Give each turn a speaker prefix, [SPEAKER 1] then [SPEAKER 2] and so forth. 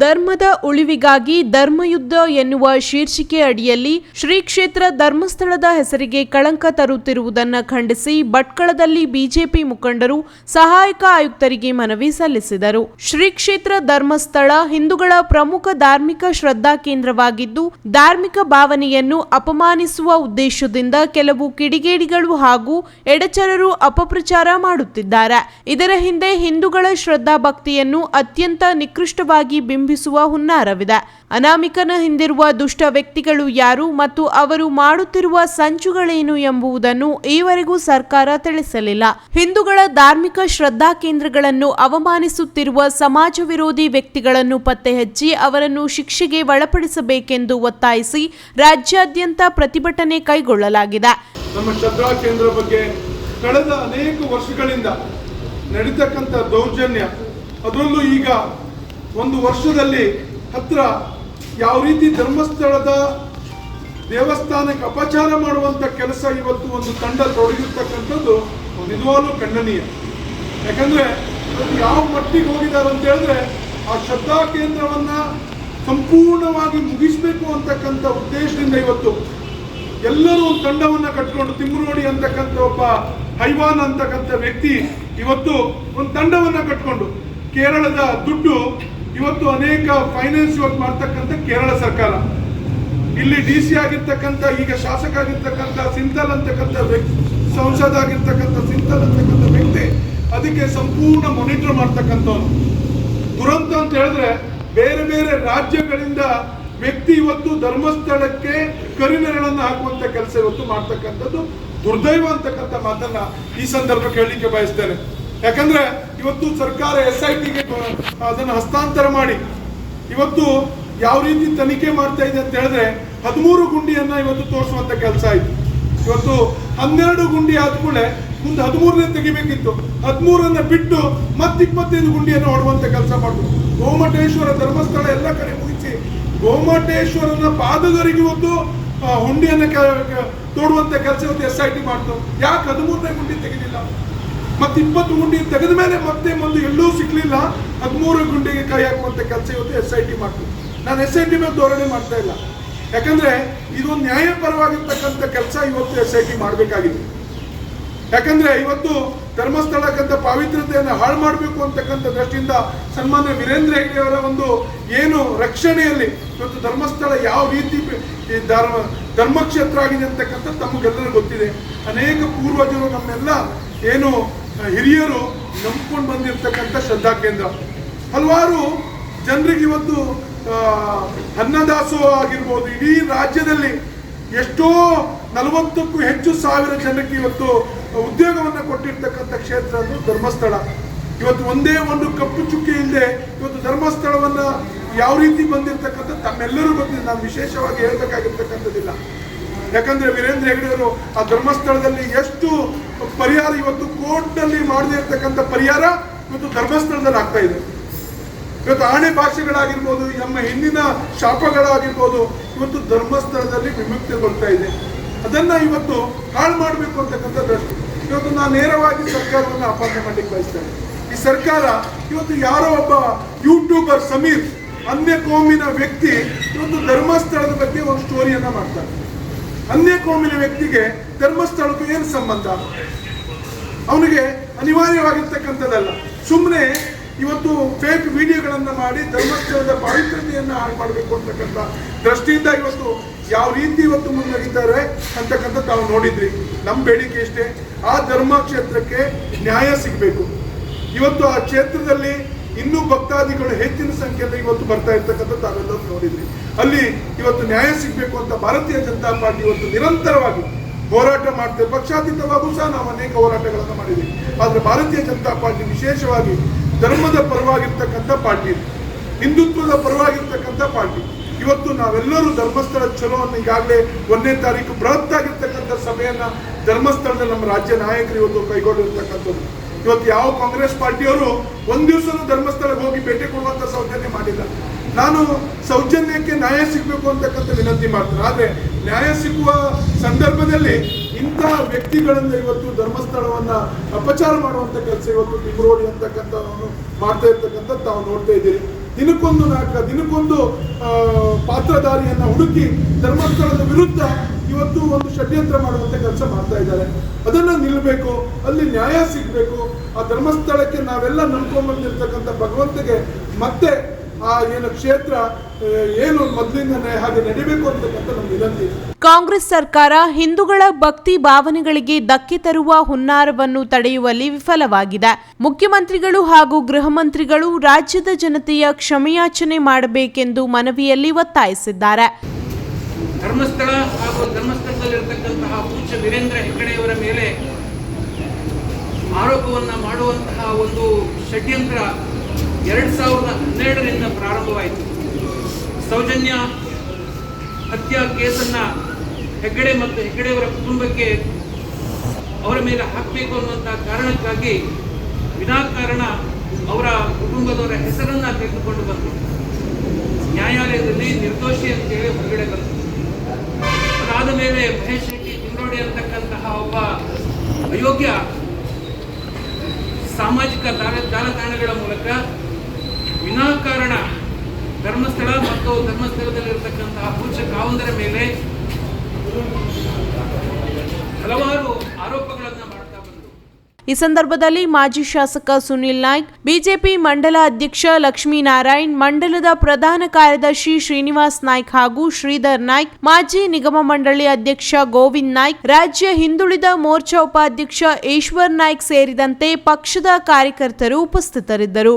[SPEAKER 1] ಧರ್ಮದ ಉಳಿವಿಗಾಗಿ ಧರ್ಮಯುದ್ಧ ಎನ್ನುವ ಶೀರ್ಷಿಕೆ ಅಡಿಯಲ್ಲಿ ಶ್ರೀ ಕ್ಷೇತ್ರ ಧರ್ಮಸ್ಥಳದ ಹೆಸರಿಗೆ ಕಳಂಕ ತರುತ್ತಿರುವುದನ್ನು ಖಂಡಿಸಿ ಭಟ್ಕಳದಲ್ಲಿ ಬಿಜೆಪಿ ಮುಖಂಡರು ಸಹಾಯಕ ಆಯುಕ್ತರಿಗೆ ಮನವಿ ಸಲ್ಲಿಸಿದರು. ಶ್ರೀ ಕ್ಷೇತ್ರ ಧರ್ಮಸ್ಥಳ ಹಿಂದೂಗಳ ಪ್ರಮುಖ ಧಾರ್ಮಿಕ ಶ್ರದ್ಧಾ ಕೇಂದ್ರವಾಗಿದ್ದು, ಧಾರ್ಮಿಕ ಭಾವನೆಯನ್ನು ಅಪಮಾನಿಸುವ ಉದ್ದೇಶದಿಂದ ಕೆಲವು ಕಿಡಿಗೇಡಿಗಳು ಹಾಗೂ ಎಡಚರರು ಅಪಪ್ರಚಾರ ಮಾಡುತ್ತಿದ್ದಾರೆ. ಇದರ ಹಿಂದೆ ಹಿಂದೂಗಳ ಶ್ರದ್ಧಾ ಭಕ್ತಿಯನ್ನು ಅತ್ಯಂತ ನಿಕೃಷ್ಟವಾಗಿ ಬಿಂಬಿಸುವ ಹುನ್ನಾರವಿದೆ. ಅನಾಮಿಕನ ಹಿಂದಿರುವ ದುಷ್ಟ ವ್ಯಕ್ತಿಗಳು ಯಾರು ಮತ್ತು ಅವರು ಮಾಡುತ್ತಿರುವ ಸಂಚುಗಳೇನು ಎಂಬುದನ್ನು ಈವರೆಗೂ ಸರ್ಕಾರ ತಿಳಿಸಲಿಲ್ಲ. ಹಿಂದೂಗಳ ಧಾರ್ಮಿಕ ಶ್ರದ್ಧಾ ಕೇಂದ್ರಗಳನ್ನು ಅವಮಾನಿಸುತ್ತಿರುವ ಸಮಾಜ ವಿರೋಧಿ ವ್ಯಕ್ತಿಗಳನ್ನು ಪತ್ತೆಹಚ್ಚಿ ಅವರನ್ನು ಶಿಕ್ಷೆಗೆ ಒಳಪಡಿಸಬೇಕೆಂದು ಒತ್ತಾಯಿಸಿ ರಾಜ್ಯಾದ್ಯಂತ ಪ್ರತಿಭಟನೆ ಕೈಗೊಳ್ಳಲಾಗಿದೆ.
[SPEAKER 2] ನಮ್ಮ ಶ್ರದ್ಧಾ ಕೇಂದ್ರ ಬಗ್ಗೆ ಕಳೆದ ಅನೇಕ ವರ್ಷಗಳಿಂದ ನಡೀತಕ್ಕಂಥ ದೌರ್ಜನ್ಯ, ಅದರಲ್ಲೂ ಈಗ ಒಂದು ವರ್ಷದಲ್ಲಿ ಹತ್ರ ಯಾವ ರೀತಿ ಧರ್ಮಸ್ಥಳದ ದೇವಸ್ಥಾನಕ್ಕೆ ಅಪಚಾರ ಮಾಡುವಂಥ ಕೆಲಸ ಇವತ್ತು ಒಂದು ತಂಡ ತೊಡಗಿರ್ತಕ್ಕಂಥದ್ದು ನಿಜವಾಗ್ಲೂ ಖಂಡನೀಯ. ಯಾಕಂದ್ರೆ ಅದು ಯಾವ ಮಟ್ಟಿಗೆ ಹೋಗಿದ್ದಾರೆ ಅಂತ ಹೇಳಿದ್ರೆ ಆ ಶ್ರದ್ಧಾ ಕೇಂದ್ರವನ್ನ ಸಂಪೂರ್ಣವಾಗಿ ಮುಗಿಸಬೇಕು ಅಂತಕ್ಕಂಥ ಉದ್ದೇಶದಿಂದ ಇವತ್ತು ಎಲ್ಲರೂ ಒಂದು ತಂಡವನ್ನು ಕಟ್ಕೊಂಡು ತಿಮ್ಮರೋಡಿ ಅಂತಕ್ಕಂಥ ಒಬ್ಬ ಹೈವಾನ್ ಅಂತಕ್ಕಂಥ ವ್ಯಕ್ತಿ ಇವತ್ತು ಒಂದು ತಂಡವನ್ನು ಕಟ್ಕೊಂಡು ಕೇರಳದ ದುಡ್ಡು ಇವತ್ತು ಅನೇಕ ಫೈನಾನ್ಸ್ ವರ್ಕ್ ಮಾಡ್ತಕ್ಕಂಥ ಕೇರಳ ಸರ್ಕಾರ. ಇಲ್ಲಿ ಡಿ ಸಿ ಆಗಿರ್ತಕ್ಕಂಥ, ಈಗ ಶಾಸಕ ಆಗಿರ್ತಕ್ಕಂಥ ಸಿಂತಲ್ ಅಂತಕ್ಕಂಥ ವ್ಯಕ್ತಿ, ಸಂಸದ ಆಗಿರ್ತಕ್ಕಂಥ ಸಿಂತಲ್ ಅಂತಕ್ಕಂಥ ವ್ಯಕ್ತಿ ಅದಕ್ಕೆ ಸಂಪೂರ್ಣ ಮಾನಿಟರ್ ಮಾಡ್ತಕ್ಕಂಥವ್ರು. ದುರಂತ ಅಂತ ಹೇಳಿದ್ರೆ ಬೇರೆ ಬೇರೆ ರಾಜ್ಯಗಳಿಂದ ವ್ಯಕ್ತಿ ಇವತ್ತು ಧರ್ಮಸ್ಥಳಕ್ಕೆ ಕರಿನೆರಳನ್ನು ಹಾಕುವಂತ ಕೆಲಸ ಇವತ್ತು ಮಾಡ್ತಕ್ಕಂಥದ್ದು ದುರ್ದೈವ ಅಂತಕ್ಕಂಥ ಮಾತನ್ನ ಈ ಸಂದರ್ಭಕ್ಕೆ ಹೇಳಲಿಕ್ಕೆ ಬಯಸ್ತೇನೆ. ಯಾಕಂದ್ರೆ ಇವತ್ತು ಸರ್ಕಾರ ಎಸ್ ಐ ಟಿಗೆ ಅದನ್ನು ಹಸ್ತಾಂತರ ಮಾಡಿ, ಇವತ್ತು ಯಾವ ರೀತಿ ತನಿಖೆ ಮಾಡ್ತಾ ಇದೆ ಅಂತ ಹೇಳಿದ್ರೆ ಹದಿಮೂರು ಗುಂಡಿಯನ್ನ ಇವತ್ತು ತೋರಿಸುವಂತ ಕೆಲಸ ಆಯ್ತು. ಇವತ್ತು ಹನ್ನೆರಡು ಗುಂಡಿ ಆದ್ಮೇಲೆ ಮುಂದೆ ಹದಿಮೂರನೇ ತೆಗಿಬೇಕಿತ್ತು. ಹದಿಮೂರನ್ನ ಬಿಟ್ಟು ಮತ್ತೆ ಇಪ್ಪತ್ತೈದು ಗುಂಡಿಯನ್ನು ಹೊಡುವಂತ ಕೆಲಸ ಮಾಡಿದ್ರು. ಗೋಮಟೇಶ್ವರ ಧರ್ಮಸ್ಥಳ ಎಲ್ಲ ಕಡೆ ಮುಗಿಸಿ ಗೋಮಟೇಶ್ವರನ ಪಾದದವರಿಗೆ ಇವತ್ತು ಹುಂಡಿಯನ್ನು ತೋಡುವಂತ ಕೆಲಸ ಇವತ್ತು ಎಸ್ ಐ ಟಿ ಮಾಡ್ತು. ಯಾಕೆ ಹದಿಮೂರನೇ ಗುಂಡಿ ತೆಗೆದಿಲ್ಲ? ಮತ್ತೆ ಇಪ್ಪತ್ತು ಗುಂಡಿ ತೆಗೆದ ಮೇಲೆ ಮತ್ತೆ ಮುಂದೆ ಎಲ್ಲೂ ಸಿಗ್ಲಿಲ್ಲ. ಹದಿಮೂರು ಗುಂಡಿಗೆ ಕೈ ಹಾಕುವಂತ ಕೆಲಸ ಇವತ್ತು ಎಸ್ ಐ ಟಿ ಮಾಡ್ತು. ನಾನು ಎಸ್ ಐ ಟಿ ಮೇಲೆ ಧೋರಣೆ ಮಾಡ್ತಾ ಇಲ್ಲ. ಯಾಕಂದ್ರೆ ಇದು ನ್ಯಾಯಪರವಾಗಿರ್ತಕ್ಕಂಥ ಕೆಲಸ ಇವತ್ತು ಎಸ್ ಐ ಟಿ ಮಾಡಬೇಕಾಗಿದೆ. ಯಾಕಂದ್ರೆ ಇವತ್ತು ಧರ್ಮಸ್ಥಳಕ್ಕಂಥ ಪಾವಿತ್ರ್ಯತೆಯನ್ನು ಹಾಳು ಮಾಡಬೇಕು ಅಂತಕ್ಕಂಥ ದೃಷ್ಟಿಯಿಂದ ಸನ್ಮಾನ್ಯ ವೀರೇಂದ್ರ ಹೆಗ್ಡೆ ಅವರ ಒಂದು ಏನು ರಕ್ಷಣೆಯಲ್ಲಿ ಇವತ್ತು ಧರ್ಮಸ್ಥಳ ಯಾವ ರೀತಿ ಈ ಧರ್ಮ, ಧರ್ಮಕ್ಷೇತ್ರ ಆಗಿದೆ ಅಂತಕ್ಕಂಥ ತಮಗೆಲ್ಲರಿಗೂ ಗೊತ್ತಿದೆ. ಅನೇಕ ಪೂರ್ವಜರು ನಮ್ಮೆಲ್ಲ ಏನು ಹಿರಿಯರು ನಂಬ್ಕೊಂಡು ಬಂದಿರತಕ್ಕಂಥ ಶ್ರದ್ಧಾ ಕೇಂದ್ರ. ಹಲವಾರು ಜನರಿಗೆ ಇವತ್ತು ಅನ್ನದಾಸು ಅನ್ನದಾಸೋಹ ಆಗಿರ್ಬೋದು, ಇಡೀ ರಾಜ್ಯದಲ್ಲಿ ಎಷ್ಟೋ ನಲವತ್ತಕ್ಕೂ ಹೆಚ್ಚು ಸಾವಿರ ಜನಕ್ಕೆ ಇವತ್ತು ಉದ್ಯೋಗವನ್ನು ಕೊಟ್ಟಿರ್ತಕ್ಕಂಥ ಕ್ಷೇತ್ರ ಅದು ಧರ್ಮಸ್ಥಳ. ಇವತ್ತು ಒಂದೇ ಒಂದು ಕಪ್ಪು ಚುಕ್ಕಿ ಇಲ್ಲದೆ ಇವತ್ತು ಧರ್ಮಸ್ಥಳವನ್ನು ಯಾವ ರೀತಿ ಬಂದಿರತಕ್ಕಂಥ ತಮ್ಮೆಲ್ಲರೂ ಗೊತ್ತಿದೆ ನಾನು ವಿಶೇಷವಾಗಿ ಹೇಳ್ಬೇಕಾಗಿರ್ತಕ್ಕಂಥದ್ದಿಲ್ಲ. ಯಾಕಂದ್ರೆ ವೀರೇಂದ್ರ ಹೆಗಡೆಯವರು ಆ ಧರ್ಮಸ್ಥಳದಲ್ಲಿ ಎಷ್ಟು ಪರಿಹಾರ ಇವತ್ತು ಕೋರ್ಟ್ನಲ್ಲಿ ಮಾಡದೇ ಇರತಕ್ಕಂಥ ಪರಿಹಾರ ಇವತ್ತು ಧರ್ಮಸ್ಥಳದಲ್ಲಿ ಆಗ್ತಾ ಇದೆ. ಇವತ್ತು ಆಣೆ ಭಾಷೆಗಳಾಗಿರ್ಬೋದು ನಮ್ಮ ಹಿಂದಿನ ಶಾಪಗಳಾಗಿರ್ಬೋದು, ಇವತ್ತು ಧರ್ಮಸ್ಥಳದಲ್ಲಿ ವಿಮುಕ್ತಿ ಬರ್ತಾ ಇದೆ. ಅದನ್ನ ಇವತ್ತು ಹಾಳು ಮಾಡಬೇಕು ಅಂತಕ್ಕಂಥ ದೃಷ್ಟಿ. ಇವತ್ತು ನಾನು ನೇರವಾಗಿ ಸರ್ಕಾರವನ್ನು ಅಪಾರ್ಣೆ ಮಾಡಲಿಕ್ಕೆ ಬಯಸ್ತೇನೆ ಈ ಸರ್ಕಾರ ಇವತ್ತು ಯಾರೋ ಒಬ್ಬ ಯೂಟ್ಯೂಬರ್ ಸಮೀರ್ ಅನ್ಯ ಕೋಮಿನ ವ್ಯಕ್ತಿ ಇವತ್ತು ಧರ್ಮಸ್ಥಳದ ಬಗ್ಗೆ ಒಂದು ಸ್ಟೋರಿಯನ್ನ ಮಾಡ್ತಾನೆ. ಅನ್ಯ ಕೋಮಿನ ವ್ಯಕ್ತಿಗೆ ಧರ್ಮಸ್ಥಳಕ್ಕೂ ಏನು ಸಂಬಂಧ? ಅವನಿಗೆ ಅನಿವಾರ್ಯವಾಗಿರ್ತಕ್ಕಂಥದ್ದಲ್ಲ. ಸುಮ್ಮನೆ ಇವತ್ತು ಫೇಕ್ ವಿಡಿಯೋಗಳನ್ನು ಮಾಡಿ ಧರ್ಮಸ್ಥಳದ ಪಾವಿತ್ರತೆಯನ್ನು ಹಾಳು ಮಾಡಬೇಕು ಅಂತಕ್ಕಂಥ ದೃಷ್ಟಿಯಿಂದ ಇವತ್ತು ಯಾವ ರೀತಿ ಇವತ್ತು ಮುಂದಾಗಿದ್ದಾರೆ ಅಂತಕ್ಕಂಥ ತಾವು ನೋಡಿದ್ರಿ. ನಮ್ಮ ಬೇಡಿಕೆ ಇಷ್ಟೇ. ಆ ಧರ್ಮ ಕ್ಷೇತ್ರಕ್ಕೆ ನ್ಯಾಯ ಸಿಗಬೇಕು. ಇವತ್ತು ಆ ಕ್ಷೇತ್ರದಲ್ಲಿ ಇನ್ನೂ ಭಕ್ತಾದಿಗಳು ಹೆಚ್ಚಿನ ಸಂಖ್ಯೆಯಲ್ಲಿ ಇವತ್ತು ಬರ್ತಾ ಇರ್ತಕ್ಕಂಥ ತಾವೆಲ್ಲರೂ ನೋಡಿದ್ರಿ. ಅಲ್ಲಿ ಇವತ್ತು ನ್ಯಾಯ ಸಿಗಬೇಕು ಅಂತ ಭಾರತೀಯ ಜನತಾ ಪಾರ್ಟಿ ಇವತ್ತು ನಿರಂತರವಾಗಿ ಹೋರಾಟ ಮಾಡ್ತೇವೆ. ಪಕ್ಷಾತೀತವಾಗೂ ಸಹ ನಾವು ಅನೇಕ ಹೋರಾಟಗಳನ್ನು ಮಾಡಿದ್ದೀವಿ ಆದರೆ ಭಾರತೀಯ ಜನತಾ ಪಾರ್ಟಿ ವಿಶೇಷವಾಗಿ ಧರ್ಮದ ಪರವಾಗಿರ್ತಕ್ಕಂಥ ಪಾರ್ಟಿ. ಹಿಂದುತ್ವದ ಪರವಾಗಿರ್ತಕ್ಕಂಥ ಪಾರ್ಟಿ. ಇವತ್ತು ನಾವೆಲ್ಲರೂ ಧರ್ಮಸ್ಥಳ ಚಲೋವನ್ನು ಈಗಾಗಲೇ ಒಂದನೇ ತಾರೀಕು ಬೃಹತ್ ಆಗಿರ್ತಕ್ಕಂಥ ಸಭೆಯನ್ನು ಧರ್ಮಸ್ಥಳದಲ್ಲಿ ನಮ್ಮ ರಾಜ್ಯ ನಾಯಕರು ಇವತ್ತು ಕೈಗೊಂಡಿರ್ತಕ್ಕಂಥದ್ದು. ಇವತ್ತು ಯಾವ ಕಾಂಗ್ರೆಸ್ ಪಾರ್ಟಿಯವರು ಒಂದು ದಿವಸನೂ ಧರ್ಮಸ್ಥಳಕ್ಕೆ ಹೋಗಿ ಭೇಟಿ ಕೊಡುವಂಥ ಸೌಜನ್ಯ ಮಾಡಿಲ್ಲ. ನಾನು ಸೌಜನ್ಯಕ್ಕೆ ನ್ಯಾಯ ಸಿಗಬೇಕು ಅಂತಕ್ಕಂಥ ವಿನಂತಿ ಮಾಡ್ತೇನೆ. ಆದರೆ ನ್ಯಾಯ ಸಿಗುವ ಸಂದರ್ಭದಲ್ಲಿ ಇಂತಹ ವ್ಯಕ್ತಿಗಳಿಂದ ಇವತ್ತು ಧರ್ಮಸ್ಥಳವನ್ನ ಅಪಚಾರ ಮಾಡುವಂಥ ಕೆಲಸ ಇವತ್ತು ತಿಮ್ರೋಡಿ ಅಂತಕ್ಕಂಥವನು ಮಾಡ್ತಾ ಇರ್ತಕ್ಕಂಥ ತಾವು ನೋಡ್ತಾ ಇದ್ದೀರಿ. ದಿನಕ್ಕೊಂದು ನಾಟಕ ದಿನಕ್ಕೊಂದು ಪಾತ್ರಧಾರಿಯನ್ನ ಹುಡುಕಿ ಧರ್ಮಸ್ಥಳದ ವಿರುದ್ಧ ಇವತ್ತು ಒಂದು ಷಡ್ಯಂತ್ರ ಮಾಡುವಂಥ ಕೆಲಸ ಮಾಡ್ತಾ ಇದ್ದಾರೆ. ಅದನ್ನ ನಿಲ್ಲಬೇಕು ಅಲ್ಲಿ ನ್ಯಾಯ ಸಿಗಬೇಕು. ಆ ಧರ್ಮಸ್ಥಳಕ್ಕೆ ನಾವೆಲ್ಲ ನಂಬ್ಕೊಂಡ್ಬಂದಿರ್ತಕ್ಕಂಥ ಭಗವಂತಗೆ ಮತ್ತೆ ಆ ಏನು ಕ್ಷೇತ್ರ ಏನು ಮೊದಲಿಂದನೇ ಹಾಗೆ ನಡಿಬೇಕು ಅಂತಕ್ಕಂಥ ನಮ್ಮ ವಿನಂತಿ
[SPEAKER 1] ಕಾಂಗ್ರೆಸ್ ಸರ್ಕಾರ ಹಿಂದೂಗಳ ಭಕ್ತಿ ಭಾವನೆಗಳಿಗೆ ಧಕ್ಕೆ ತರುವ ಹುನ್ನಾರವನ್ನು ತಡೆಯುವಲ್ಲಿ ವಿಫಲವಾಗಿದೆ. ಮುಖ್ಯಮಂತ್ರಿಗಳು ಹಾಗೂ ಗೃಹ ಮಂತ್ರಿಗಳು ರಾಜ್ಯದ ಜನತೆಯ ಕ್ಷಮೆಯಾಚನೆ ಮಾಡಬೇಕೆಂದು ಮನವಿಯಲ್ಲಿ ಒತ್ತಾಯಿಸಿದ್ದಾರೆ.
[SPEAKER 3] ಧರ್ಮಸ್ಥಳ ಹಾಗೂ ಧರ್ಮಸ್ಥಳದಲ್ಲಿರತಕ್ಕಂತಹ ಪೂಜ್ಯ ವೀರೇಂದ್ರ ಹೆಗ್ಗಡೆಯವರ ಮೇಲೆ ಆರೋಪವನ್ನು ಮಾಡುವಂತಹ ಒಂದು ಷಡ್ಯಂತ್ರ ಎರಡು ಸಾವಿರದ ಹನ್ನೆರಡರಿಂದ ಪ್ರಾರಂಭವಾಯಿತು. ಸೌಜನ್ಯ ಹತ್ಯಾ ಕೇಸನ್ನು ಹೆಗ್ಗಡೆ ಮತ್ತು ಹೆಗ್ಗಡೆಯವರ ಕುಟುಂಬಕ್ಕೆ ಅವರ ಮೇಲೆ ಹಾಕಬೇಕು ಅನ್ನುವಂಥ ಕಾರಣಕ್ಕಾಗಿ ವಿನಾಕಾರಣ ಅವರ ಕುಟುಂಬದವರ ಹೆಸರನ್ನು ತೆಗೆದುಕೊಂಡು ಬಂತು ನ್ಯಾಯಾಲಯದಲ್ಲಿ ನಿರ್ದೋಷಿ ಅಂತೇಳಿ ಹೊರಗಡೆ ಬಂತು. ಅದಾದ ಮೇಲೆ ಮಹೇಶ್ ಶೆಟ್ಟಿ ತಿಂಗ್ರೋಡಿ ಅಂತಕ್ಕಂತಹ ಒಬ್ಬ ಅಯೋಗ್ಯ ಸಾಮಾಜಿಕ ಜಾಲ ಜಾಲತಾಣಗಳ ಮೂಲಕ ವಿನಾಕಾರಣ ಧರ್ಮಸ್ಥಳ ಮತ್ತು ಧರ್ಮಸ್ಥಳದಲ್ಲಿರತಕ್ಕಂತಹ ಪೂಜ ಕಾವಂದರ ಮೇಲೆ ಹಲವಾರು ಆರೋಪಗಳನ್ನು
[SPEAKER 1] ಈ ಸಂದರ್ಭದಲ್ಲಿ ಮಾಜಿ ಶಾಸಕ ಸುನಿಲ್ ನಾಯ್ಕ್, ಬಿಜೆಪಿ ಮಂಡಲ ಅಧ್ಯಕ್ಷ ಲಕ್ಷ್ಮೀನಾರಾಯಣ್ ಮಂಡಲದ ಪ್ರಧಾನ ಕಾರ್ಯದರ್ಶಿ ಶ್ರೀನಿವಾಸ್ ನಾಯ್ಕ್ ಹಾಗೂ ಶ್ರೀಧರ್ ನಾಯ್ಕ್, ಮಾಜಿ ನಿಗಮ ಮಂಡಳಿ ಅಧ್ಯಕ್ಷ ಗೋವಿಂದ್ ನಾಯ್ಕ್, ರಾಜ್ಯ ಹಿಂದುಳಿದ ಮೋರ್ಚಾ ಉಪಾಧ್ಯಕ್ಷ ಈಶ್ವರ್ ನಾಯ್ಕ್ ಸೇರಿದಂತೆ ಪಕ್ಷದ ಕಾರ್ಯಕರ್ತರು ಉಪಸ್ಥಿತರಿದ್ದರು.